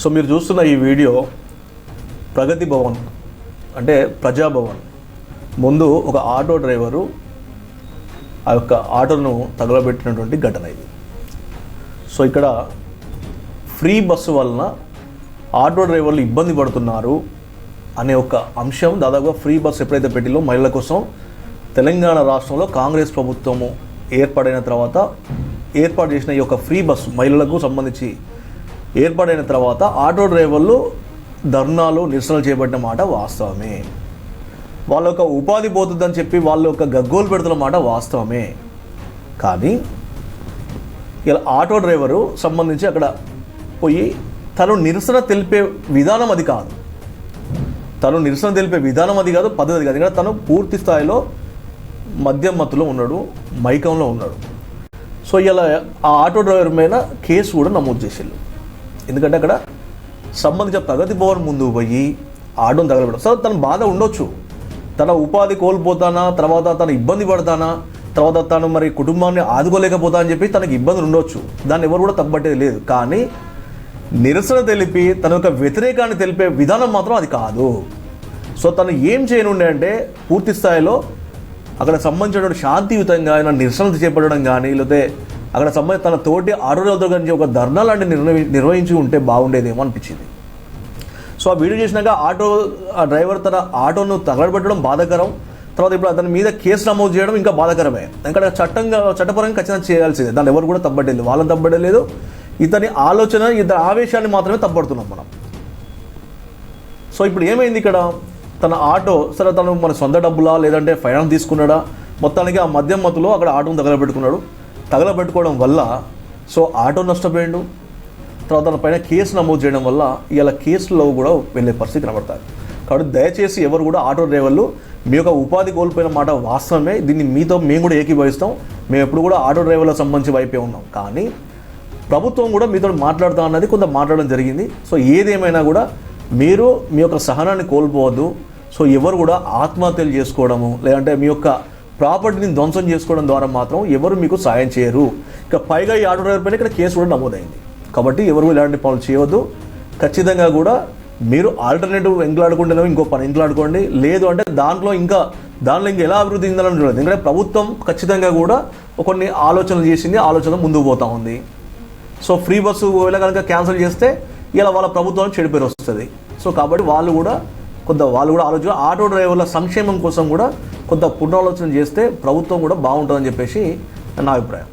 So మీరు చూస్తున్న ఈ వీడియో ప్రగతి భవన్ అంటే ప్రజాభవన్. ముందు ఒక ఆటో డ్రైవరు ఆ యొక్క ఆటోను తగలబెట్టినటువంటి ఘటన ఇది. సో ఇక్కడ ఫ్రీ బస్సు వలన ఆటో డ్రైవర్లు ఇబ్బంది పడుతున్నారు అనే ఒక అంశం. దాదాపుగా ఫ్రీ బస్సు ఎప్పుడైతే పెట్టిలో మహిళల కోసం తెలంగాణ రాష్ట్రంలో కాంగ్రెస్ ప్రభుత్వము ఏర్పడైన తర్వాత ఏర్పాటు చేసిన ఈ యొక్క ఫ్రీ బస్సు మహిళలకు సంబంధించి ఏర్పాటైన తర్వాత ఆటో డ్రైవర్లు ధర్నాలు నిరసనలు చేపట్టిన మాట వాస్తవమే. వాళ్ళ యొక్క ఉపాధి పోతుందని చెప్పి వాళ్ళ యొక్క గగ్గోలు పెడుతున్న మాట వాస్తవమే. కానీ ఇలా ఆటో డ్రైవరు సంబంధించి అక్కడ పోయి తను నిరసన తెలిపే విధానం అది కాదు. తను నిరసన తెలిపే విధానం అది కాదు పద్ధతి కాదు. ఇక్కడ తను పూర్తి స్థాయిలో మద్యమత్తులో ఉన్నాడు మైకంలో ఉన్నాడు. సో ఇలా ఆ ఆటో డ్రైవర్ మీద కేసు కూడా నమోదు చేసేళ్ళు ఎందుకంటే అక్కడ సంబంధించిన ప్రగతి భవన్ ముందు పోయి ఆడడం తగలబెట్టడం సో తన బాధ ఉండొచ్చు. తన ఉపాధి కోల్పోతానా? తర్వాత తను ఇబ్బంది పడతానా? తర్వాత తను మరి కుటుంబాన్ని ఆదుకోలేకపోతా అని చెప్పి తనకి ఇబ్బందులు ఉండొచ్చు. దాన్ని ఎవరు కూడా తప్పట్టేది లేదు. కానీ నిరసన తెలిపి తన యొక్క వ్యతిరేకాన్ని తెలిపే విధానం మాత్రం అది కాదు. సో తను ఏం చేయనుండే అంటే పూర్తి స్థాయిలో అక్కడ సంబంధించినటువంటి శాంతియుతంగా ఆయన నిరసనలు చేపట్టడం కానీ లేకపోతే అక్కడ సంబంధించి తన తోటి ఆరోగ్యాలతో గురించి ఒక ధర్నా లాంటి నిర్వహి నిర్వహించి ఉంటే బాగుండేదేమో అనిపించింది. సో ఆ వీడియో చేసినాక ఆటో ఆ డ్రైవర్ తన ఆటోను తగలబెట్టడం బాధాకరం. తర్వాత ఇప్పుడు అతని మీద కేసు నమోదు చేయడం ఇంకా బాధాకరమే. ఇక్కడ చట్టంగా చట్టపరంగా ఖచ్చితంగా చేయాల్సిందే. దాన్ని ఎవరు కూడా తప్పట్టలేదు వాళ్ళని తప్పడలేదు ఇతని ఆలోచన ఇతని ఆవేశాన్ని మాత్రమే తప్పడుతున్నాం మనం. సో ఇప్పుడు ఏమైంది ఇక్కడ? తన ఆటో సరే తను మన సొంత డబ్బులా లేదంటే ఫైనాన్స్ తీసుకున్నాడా? మొత్తానికి ఆ మద్యం మత్తులో అక్కడ ఆటోను తగలబెట్టుకున్నాడు. తగలబెట్టుకోవడం వల్ల సో ఆటో నష్టపోయాడు. తర్వాత దానిపైన పైన కేసు నమోదు చేయడం వల్ల ఇలా కేసులో కూడా వెళ్ళే పరిస్థితి కనబడతారు కాబట్టి దయచేసి ఎవరు కూడా ఆటో డ్రైవర్లు మీ యొక్క ఉపాధి కోల్పోయిన మాట వాస్తవమే. దీన్ని మీతో మేము కూడా ఏకీభవిస్తాం. మేము ఎప్పుడు కూడా ఆటో డ్రైవర్లకు సంబంధించి వైపే ఉన్నాం. కానీ ప్రభుత్వం కూడా మీతో మాట్లాడుతా అన్నది కొంత మాట్లాడడం జరిగింది. సో ఏదేమైనా కూడా మీరు మీ యొక్క సహనాన్ని కోల్పోవద్దు. సో ఎవరు కూడా ఆత్మహత్యలు చేసుకోవడము లేదంటే మీ యొక్క ప్రాపర్టీని ధ్వంసం చేసుకోవడం ద్వారా మాత్రం ఎవరు మీకు సాయం చేయరు. ఇక పైగా ఈ ఆటో డ్రైవర్ పైన ఇక్కడ కేసు కూడా నమోదైంది. కాబట్టి ఎవరు ఇలాంటి పనులు చేయవద్దు. ఖచ్చితంగా కూడా మీరు ఆల్టర్నేటివ్ ఎంకలాడుకుంటేనో ఇంకో పని ఎంకలాడుకోండి లేదు అంటే దాంట్లో ఇంకా దాంట్లో ఇంకా ఎలా అభివృద్ధి చెందాలని చూడదు ఎందుకంటే ప్రభుత్వం ఖచ్చితంగా కూడా కొన్ని ఆలోచనలు చేసింది ఆలోచన ముందుకు పోతా ఉంది. సో ఫ్రీ బస్సు ఒకవేళ కనుక క్యాన్సిల్ చేస్తే ఇలా వాళ్ళ ప్రభుత్వం చెడు పేరు వస్తుంది. సో కాబట్టి వాళ్ళు కూడా కొంత వాళ్ళు కూడా ఆలోచన ఆటో డ్రైవర్ల సంక్షేమం కోసం కూడా కొంత పునరాలోచన చేస్తే ప్రభుత్వం కూడా బాగుంటుందని చెప్పేసి నా అభిప్రాయం.